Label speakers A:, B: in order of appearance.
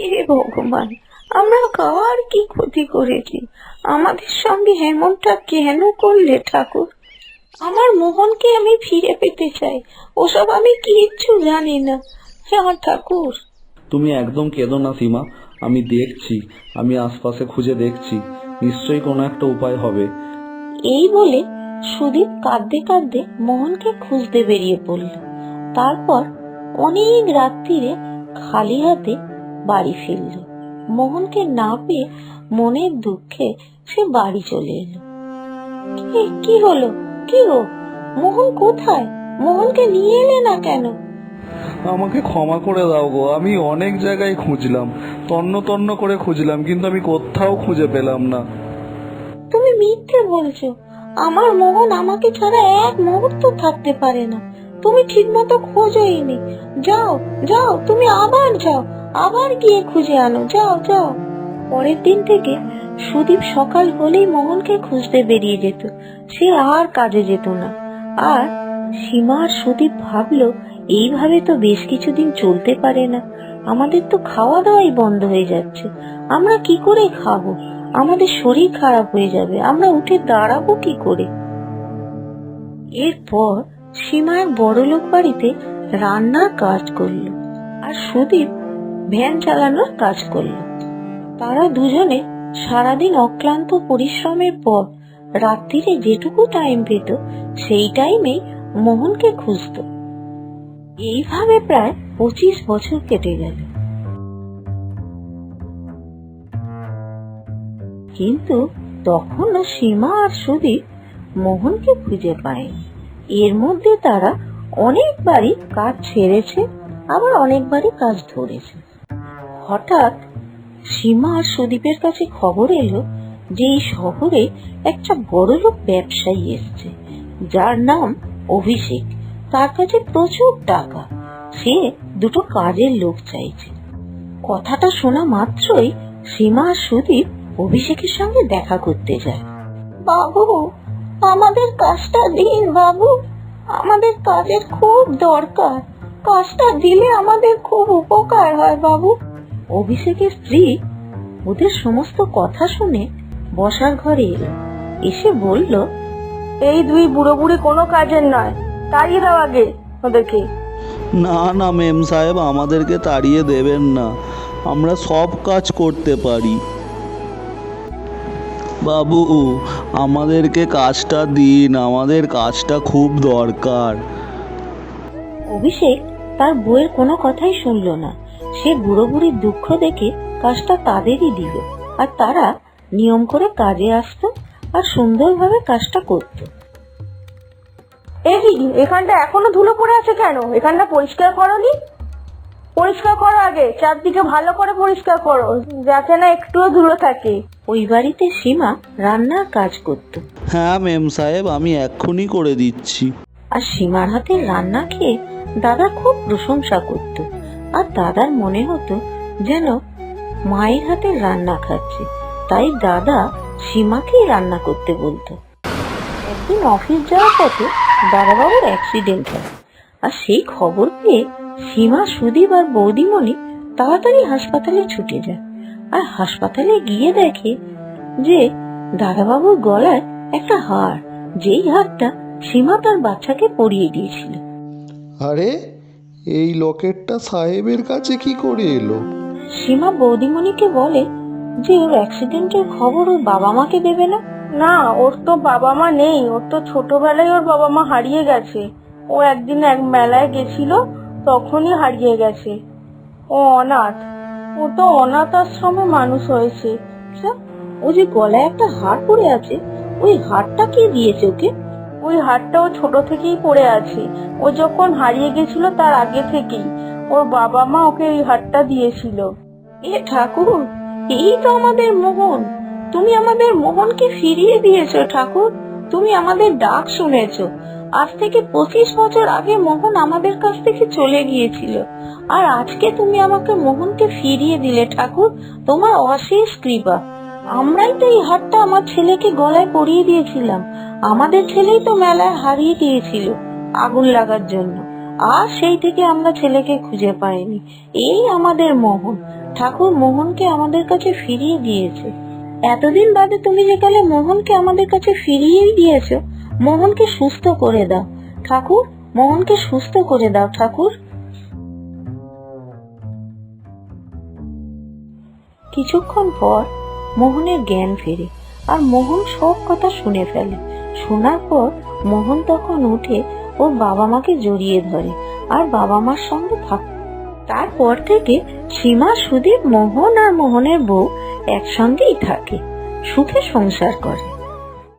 A: হে ভগবান আমরা কার কি ক্ষতি করেছি? আমাদের সঙ্গে এমনটা কেন করলে ঠাকুর? আমার মোহনকে আমি ফিরে পেতে চাই ওসব আমি কিচ্ছু জানি না। হ্যাঁ ঠাকুর।
B: তুমি একদম কেঁদো না সীমা আমি দেখছি আমি আশপাশে খুঁজে দেখছি নিশ্চয়ই কোনো একটা উপায় হবে।
A: এই বলে সুদীপ কাঁদতে কাঁদতে মোহনকে খুঁজতে বেরিয়ে পড়ল। তারপর অনেক রাত্রিরে খালি হাতে বাড়ি ফিরল। মোহনকে না পেয়ে মনের দুঃখে সে বাড়ি চলে এলো। কি হলো? কি গো? মোহন কোথায়? মোহনকে নিয়ে এলে না কেন?
B: আমাকে ক্ষমা করে দাও গো আমি অনেক জায়গায় খুঁজলাম তন্ন তন্ন করে খুঁজলাম কিন্তু আমি কোথাও খুঁজে পেলাম না।
A: তুমি মিথ্যে বলছো। আমার মোহন আমাকে ছাড়া এক মুহূর্ত থাকতে পারে না। তুমি ঠিক মতো খোঁজোইনি। যাও যাও তুমি আবার যাও। আবার গিয়ে খুঁজে আনো, যাও যাও। পরের দিন থেকে সুদীপ সকাল হলেই মোহনকে খুঁজতে বেরিয়ে যেত। সে আর কাজে যেত না। আর সীমা আর সুদীপ ভাবলো, এইভাবে তো বেশ কিছুদিন চলতে পারে না। আমাদের তো খাওয়া দাওয়াই বন্ধ হয়ে যাচ্ছে। আমরা কি করে খাব? আমাদের শরীর খারাপ হয়ে যাবে। আমরা উঠে দাঁড়াবো কি করে? এরপর সীমা এক বড়লোক বাড়িতে রান্নার কাজ করল। আর সুদীপ ভ্যান চালানোর কাজ করল। তারা দুজনে সারাদিন অক্লান্ত পরিশ্রমের পর রাত্রিরে যেটুকু টাইম পেত, সেই টাইমেই মোহনকে খুঁজত। এইভাবে প্রায় পঁচিশ বছর কেটে গেল। কিন্তু তখনও সীমা আর সুদীপ মোহনকে খুঁজে পায়নি। এর মধ্যে তারা অনেকবারই কাজ ছেড়েছে, আবার অনেকবারই কাজ ধরেছে। হঠাৎ সীমা আর সুদীপের কাছে খবর এলো যে এই শহরে একটা বড়লোক ব্যবসায়ী এসছে। যার নাম অভিষেক। তার কাছে প্রচুর টাকা। সে দুটো কাজের লোক চাইছে। কথাটা শোনা মাত্রই সীমা আর সুদীপ অভিষেকের সঙ্গে দেখা করতে যায়। বাবু, আমাদের কাজটা দিন বাবু। আমাদের কাজের খুব দরকার। কাজটা দিলে আমাদের খুব উপকার হয় বাবু। অভিষেকের স্ত্রী ওদের সমস্ত কথা শুনে বসার ঘরে এলো। এসে বলল এই দুই বুড়ো বুড়ি কোনো কাজের নয় তাড়িয়ে দাও আগে ওদেরকে।
C: না না মেম সাহেব আমাদেরকে তাড়িয়ে দেবেন না। আমরা সব কাজ করতে পারি। বাবু আমাদেরকে কাজটা দিন আমাদের কাজটা খুব দরকার।
A: অভিষেক তার বউয়ের কোনো কথাই শুনল না। সে বুড়ো বুড়ির দুঃখ দেখে কাজটা তাদেরই দিল। আর তারা নিয়ম করে কাজে আসতো আর সুন্দরভাবে কাজটা করত।
D: এই এখানটা এখনও ধুলো পড়ে আছে কেন? এখানটা পরিষ্কার করনি? পরিষ্কার করো আগে চারদিকে ভালো করে পরিষ্কার করো যাতে না একটুও ধুলো থাকে।
A: ওই বাড়িতে সীমা রান্নার কাজ করত।
C: হ্যাঁ মেম সাহেব আমি এক্ষুনি করে দিচ্ছি।
A: আর সীমার হাতে রান্না খেয়ে দাদা খুব প্রশংসা করত। আর দাদার মনে হতো যেন মায়ের হাতে রান্না খাচ্ছে। তাই দাদা সীমাকেই রান্না করতে বলতো। একদিন অফিস যাওয়ার পথে দাদাবাবুর অ্যাক্সিডেন্ট হয়। আর সেই খবর পেয়ে সীমা, সুদীপ আর বৌদিমণি তাড়াতাড়ি হাসপাতালে ছুটে যায়। আর হাসপাতালে গিয়ে দেখে যে দাদাবাবুর গলায় একটা হার যেই হারটা সীমা তার বাচ্চাকে পরিয়ে দিয়েছিল।
E: আরে এই লকেটটা সাহেবের কাছে কি করে এলো?
A: সীমা বৌদিমণিকে বলে যে ওর অ্যাক্সিডেন্টের খবর ওর বাবা মাকে দেবে না।
D: না ওর তো বাবা মা নেই ওর তো ছোটবেলায় ওর বাবা মা হারিয়ে গেছে। ও একদিন এক মেলায় গেছিল তখনই হারিয়ে গেছে। ও অনাথ ও তো অনাথ আশ্রমে মানুষ হয়েছে।
A: ও যে গলায় একটা হার পরে আছে ওই হারটা কে দিয়েছে ওকে?
D: ওই হারটা ও ছোট থেকেই পড়ে আছে। ও যখন হারিয়ে গেছিল তার আগে থেকেই। ওর বাবা মা ওকে এই হারটা দিয়েছিল।
A: এ ঠাকুর, এই তো আমাদের মোহন। তুমি আমাদের মোহনকে ফিরিয়ে দিয়েছ ঠাকুর। তুমি আমাদের ডাক শুনেছ। আজ থেকে পঁচিশ বছর আগে মোহন আমাদের কাছ থেকে চলে গিয়েছিল। আর আজকে তুমি আমাকে মোহনকে ফিরিয়ে দিলে ঠাকুর, তোমার অশেষ কৃপা। আমরাই তো এই হারটা আমার ছেলেকে গলায় পরিয়ে দিয়েছিলাম। আমাদের ছেলেই তো মেলায় হারিয়ে দিয়েছিল আগুন লাগার জন্য। আর সেই থেকে আমরা ছেলেকে খুঁজে পাইনি। এই আমাদের মোহন। ঠাকুর মোহনকে আমাদের কাছে ফিরিয়ে দিয়েছে। এতদিন বাদে তুমি যেকালে মোহনকে আমাদের কাছে ফিরিয়েই দিয়েছ, মোহনকে সুস্থ করে দাও। ঠাকুর, মোহনকে সুস্থ করে দাও, ঠাকুর। কিছুক্ষণ পর মোহনের জ্ঞান ফেরে আর মোহন সব কথা শুনে ফেলে। শোনার পর মোহন তখন উঠে ওর বাবা মাকে জড়িয়ে ধরে আর বাবা মার সঙ্গে থাক তারপর থেকে সীমা, সুদীপ, মোহন আর মোহনের বউ একসঙ্গেই থাকে, সুখে সংসার করে।